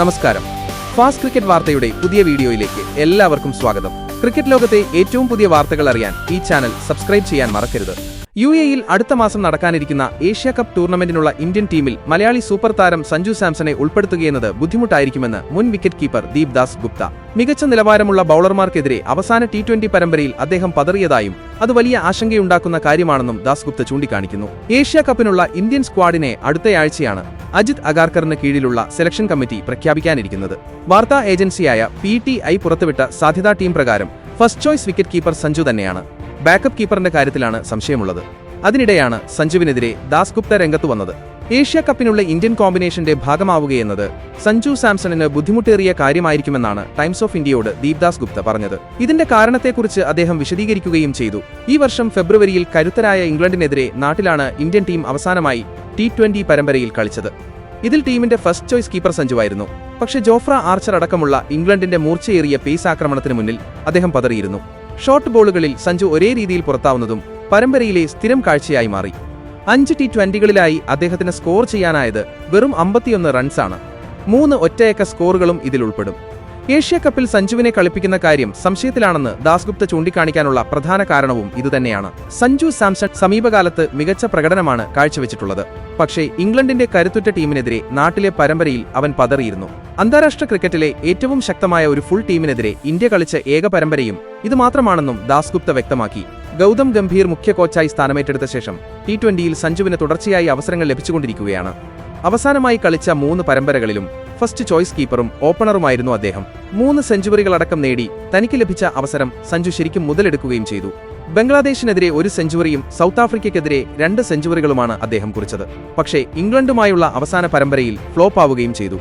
നമസ്കാരം. Fast cricket വാർത്തയുടെ പുതിയ വീഡിയോയിലേക്ക് എല്ലാവർക്കും സ്വാഗതം. ക്രിക്കറ്റ് ലോകത്തെ ഏറ്റവും പുതിയ വാർത്തകൾ അറിയാൻ ഈ ചാനൽ സബ്സ്ക്രൈബ് ചെയ്യാൻ മറക്കരുത്. യു എയിൽ അടുത്ത മാസം നടക്കാനിരിക്കുന്ന ഏഷ്യ കപ്പ് ടൂർണമെന്റിനുള്ള ഇന്ത്യൻ ടീമിൽ മലയാളി സൂപ്പർ താരം സഞ്ജു സാംസനെ ഉൾപ്പെടുത്തുകയെന്നത് ബുദ്ധിമുട്ടായിരിക്കുമെന്ന് മുൻ wicket keeper Deep Dasgupta. മികച്ച നിലവാരമുള്ള ബൌളർമാർക്കെതിരെ അവസാന ടി ട്വന്റി പരമ്പരയിൽ അദ്ദേഹം പതറിയതായും അത് വലിയ ആശങ്കയുണ്ടാക്കുന്ന കാര്യമാണെന്നും ദാസ് ഗുപ്ത ചൂണ്ടിക്കാണിക്കുന്നു. ഏഷ്യ കപ്പിനുള്ള ഇന്ത്യൻ സ്ക്വാഡിനെ അടുത്തയാഴ്ചയാണ് അജിത് അഗാർക്കറിന് കീഴിലുള്ള സെലക്ഷൻ കമ്മിറ്റി പ്രഖ്യാപിക്കാനിരിക്കുന്നത്. വാർത്താ ഏജൻസിയായ പി ടി ഐ പുറത്തുവിട്ട സാധ്യതാ ടീം പ്രകാരം first choice wicket keeper Sanju തന്നെയാണ്. ബാക്കപ്പ് കീപ്പറിന്റെ കാര്യത്തിലാണ് സംശയമുള്ളത്. അതിനിടെയാണ് സഞ്ജുവിനെതിരെ ദാസ് ഗുപ്ത രംഗത്ത് വന്നത്. ഏഷ്യ കപ്പിനുള്ള ഇന്ത്യൻ കോമ്പിനേഷന്റെ ഭാഗമാവുകയെന്നത് സഞ്ജു സാംസണിന് ബുദ്ധിമുട്ടേറിയ കാര്യമായിരിക്കുമെന്നാണ് ടൈംസ് ഓഫ് ഇന്ത്യയോട് ദീപ്ദാസ് ഗുപ്ത പറഞ്ഞത്. ഇതിന്റെ കാരണത്തെക്കുറിച്ച് അദ്ദേഹം വിശദീകരിക്കുകയും ചെയ്തു. ഈ വർഷം ഫെബ്രുവരിയിൽ കരുത്തരായ ഇംഗ്ലണ്ടിനെതിരെ നാട്ടിലാണ് ഇന്ത്യൻ ടീം അവസാനമായി ടി ട്വന്റി പരമ്പരയിൽ കളിച്ചത്. ഇതിൽ ടീമിന്റെ ഫസ്റ്റ് ചോയ്സ് കീപ്പർ സഞ്ജുവായിരുന്നു. പക്ഷേ ജോഫ്ര ആർച്ചർ അടക്കമുള്ള ഇംഗ്ലണ്ടിന്റെ മൂർച്ചയേറിയ പേസ് ആക്രമണത്തിന് മുന്നിൽ അദ്ദേഹം പതറിയിരുന്നു. ഷോർട്ട് ബോളുകളിൽ സഞ്ജു ഒരേ രീതിയിൽ പുറത്താവുന്നതും പരമ്പരയിലെ സ്ഥിരം കാഴ്ചയായി മാറി. അഞ്ച് ടി ട്വന്റികളിലായി അദ്ദേഹത്തിന് സ്കോർ ചെയ്യാനായത് വെറും അമ്പത്തിയൊന്ന് റൺസാണ്. മൂന്ന് ഒറ്റയക്ക സ്കോറുകളും ഇതിൽ ഉൾപ്പെടും ഏഷ്യ കപ്പിൽ സഞ്ജുവിനെ കളിപ്പിക്കുന്ന കാര്യം സംശയത്തിലാണെന്ന് ദാസ്ഗുപ്ത ചൂണ്ടിക്കാണിക്കാനുള്ള പ്രധാന കാരണവും ഇതുതന്നെയാണ്. സഞ്ജു സാംസൺ സമീപകാലത്ത് മികച്ച പ്രകടനമാണ് കാഴ്ചവെച്ചിട്ടുള്ളത്. പക്ഷേ ഇംഗ്ലണ്ടിന്റെ കരുത്തുറ്റ ടീമിനെതിരെ നാട്ടിലെ പരമ്പരയിൽ അവൻ പതറിയിരുന്നു. അന്താരാഷ്ട്ര ക്രിക്കറ്റിലെ ഏറ്റവും ശക്തമായ ഒരു ഫുൾ ടീമിനെതിരെ ഇന്ത്യ കളിച്ച ഏക പരമ്പരയും ഇത് മാത്രമാണെന്നും ദാസ്ഗുപ്ത വ്യക്തമാക്കി. ഗൗതം ഗംഭീർ മുഖ്യ കോച്ചായി സ്ഥാനമേറ്റെടുത്ത ശേഷം ടി ട്വന്റിയിൽ സഞ്ജുവിന് തുടർച്ചയായി അവസരങ്ങൾ ലഭിച്ചുകൊണ്ടിരിക്കുകയാണ്. അവസാനമായി കളിച്ച മൂന്ന് പരമ്പരകളിലും ഫസ്റ്റ് ചോയ്സ് കീപ്പറും ഓപ്പണറുമായിരുന്നു അദ്ദേഹം. മൂന്ന് സെഞ്ചുറികളടക്കം നേടി തനിക്ക് ലഭിച്ച അവസരം സഞ്ജു ശരിക്കും മുതലെടുക്കുകയും ചെയ്തു. ബംഗ്ലാദേശിനെതിരെ ഒരു സെഞ്ചുറിയും സൗത്ത് ആഫ്രിക്കയ്ക്കെതിരെ രണ്ട് സെഞ്ചുറികളുമാണ് അദ്ദേഹം കുറിച്ചത്. പക്ഷേ ഇംഗ്ലണ്ടുമായുള്ള അവസാന പരമ്പരയിൽ ഫ്ലോപ്പ് ആവുകയും ചെയ്തു.